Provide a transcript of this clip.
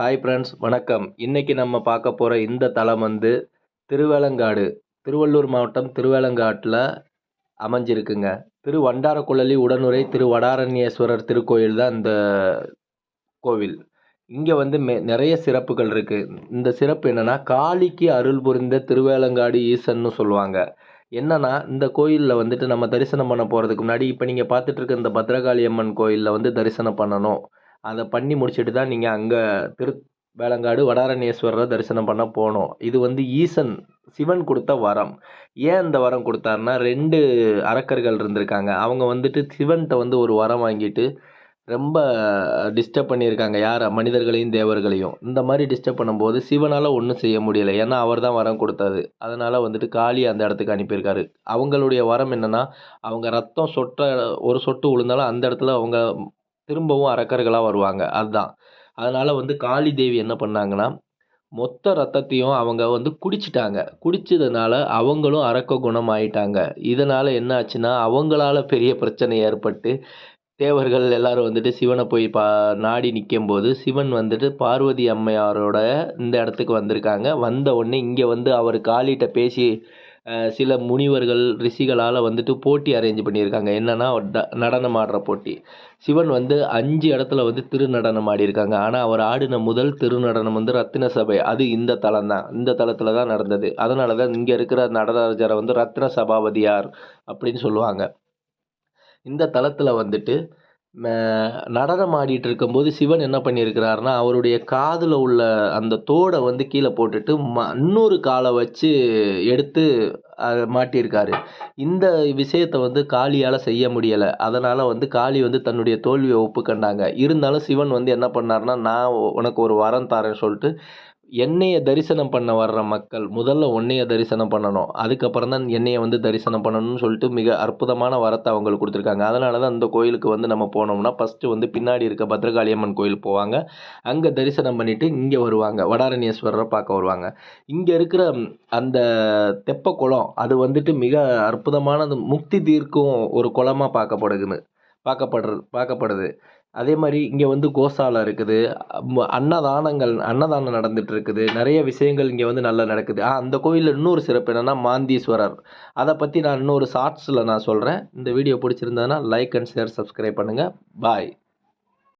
Hi friends வணக்கம். இன்றைக்கி நம்ம பார்க்க போகிற இந்த தலம் வந்து திருவேலங்காடு திருவள்ளூர் மாவட்டம் திருவேலங்காட்டில் அமைஞ்சிருக்குங்க. திரு வண்டாரக்குழலி உடனுரை திரு வடாரண்யேஸ்வரர் திருக்கோயில் தான் இந்த கோவில். இங்கே வந்து மெ நிறைய சிறப்புகள் இருக்குது இந்த சிறப்பு என்னென்னா காளிக்கு அருள் புரிந்த திருவேலங்காடு ஈசன்னு சொல்லுவாங்க. என்னன்னா இந்த கோயிலில் வந்துட்டு நம்ம தரிசனம் பண்ண போகிறதுக்கு முன்னாடி இப்போ நீங்கள் பார்த்துட்டு இருக்க இந்த பத்ரகாளி அம்மன் கோயிலில் வந்து தரிசனம் பண்ணணும். அதை பண்ணி முடிச்சுட்டு தான் நீங்கள் அங்கே திரு வேளங்காடு வடாரண்யேஸ்வரரை தரிசனம் பண்ண போனோம். இது வந்து ஈசன் சிவன் கொடுத்த வரம். ஏன் இந்த வரம் கொடுத்தாருன்னா ரெண்டு அரக்கர்கள் இருந்திருக்காங்க. அவங்க வந்துட்டு சிவன்கிட்ட வந்து ஒரு வரம் வாங்கிட்டு ரொம்ப டிஸ்டர்ப் பண்ணியிருக்காங்க. யார்? மனிதர்களையும் தேவர்களையும். இந்த மாதிரி டிஸ்டர்ப் பண்ணும்போது சிவனால் ஒன்றும் செய்ய முடியலை. ஏன்னா அவர் தான் வரம் கொடுத்தாரு. அதனால் வந்துட்டு காளி அந்த இடத்துக்கு அனுப்பியிருக்காரு. அவங்களுடைய வரம் என்னென்னா அவங்க ரத்தம் சொட்ட ஒரு சொட்டு விழுந்தாலும் அந்த இடத்துல அவங்க திரும்பவும் அரக்கர்களாக வருவாங்க. அதுதான். அதனால் வந்து காளி தேவி என்ன பண்ணாங்கன்னா மொத்த ரத்தத்தையும் அவங்க வந்து குடிச்சிட்டாங்க. குடிச்சதுனால அவங்களும் அரக்க குணம் ஆயிட்டாங்க இதனால் என்ன ஆச்சுன்னா அவங்களால பெரிய பிரச்சனை ஏற்பட்டு தேவர்கள் எல்லாரும் வந்துட்டு சிவனை போய் பா நாடி நிற்கும்போது சிவன் வந்துட்டு பார்வதி அம்மையாரோட இந்த இடத்துக்கு வந்திருக்காங்க. வந்த உடனே இங்கே வந்து அவர் காளிகிட்ட பேசி சில முனிவர்கள் ரிஷிகளால் வந்துட்டு போட்டி அரேஞ்ச் பண்ணியிருக்காங்க. என்னென்னா நடனம் ஆடுற போட்டி. சிவன் வந்து அஞ்சு இடத்துல வந்து திருநடனம் ஆடியிருக்காங்க. ஆனால் அவர் ஆடின முதல் திருநடனம் வந்து ரத்தின சபை. அது இந்த தலம் தான் இந்த தளத்தில் தான் நடந்தது. அதனால தான் இங்கே இருக்கிற நடராஜரை வந்து ரத்ன சபாபதியார் அப்படின்னு சொல்லுவாங்க. இந்த தளத்தில் வந்துட்டு நடனம் ஆடிட்டு இருக்கும்போது சிவன் என்ன பண்ணியிருக்கிறாருன்னா அவருடைய காதில் உள்ள அந்த தோடை வந்து கீழே போட்டுட்டு ம இன்னொரு காலை வச்சு எடுத்து அதை மாட்டியிருக்காரு. இந்த விஷயத்தை வந்து காளியால் செய்ய முடியலை. அதனால் வந்து காளி வந்து தன்னுடைய தோல்வியை ஒப்புக்கண்டாங்க. இருந்தாலும் சிவன் வந்து என்ன பண்ணார்னா நான் உனக்கு ஒரு வரம் தரேன்னு சொல்லிட்டு என்னையை தரிசனம் பண்ண வர்ற மக்கள் முதல்ல உன்னைய தரிசனம் பண்ணணும். அதுக்கப்புறம் தான் என்னையை வந்து தரிசனம் பண்ணணும்னு சொல்லிட்டு மிக அற்புதமான வரத்தை அவங்களுக்கு கொடுத்துருக்காங்க. அதனால தான் அந்த கோயிலுக்கு வந்து நம்ம போனோம்னா ஃபஸ்ட்டு வந்து பின்னாடி இருக்க பத்ரகாளி அம்மன் கோயில் போவாங்க. அங்கே தரிசனம் பண்ணிவிட்டு இங்கே வருவாங்க. வடாரண்யேஸ்வரரை பார்க்க வருவாங்க. இங்கே இருக்கிற அந்த தெப்ப குளம் அது வந்துட்டு மிக அற்புதமானது முக்தி தீர்க்கும் ஒரு குளமாக பார்க்கப்படுதுன்னு பார்க்கப்படுற பார்க்கப்படுது. அதே மாதிரி இங்கே வந்து கோசாலை இருக்குது. அன்னதானங்கள் அன்னதானம் நடந்துட்டு இருக்குது நிறைய விஷயங்கள் இங்கே வந்து நல்லா நடக்குது. ஆ அந்த கோயிலில் இன்னொரு சிறப்பு என்னென்னா மாந்தீஸ்வரர். அதை பற்றி நான் இன்னொரு ஷார்ட்ஸில் நான் சொல்கிறேன் இந்த வீடியோ பிடிச்சிருந்ததுன்னா லைக் அண்ட் ஷேர் சப்ஸ்கிரைப் பண்ணுங்கள் பாய்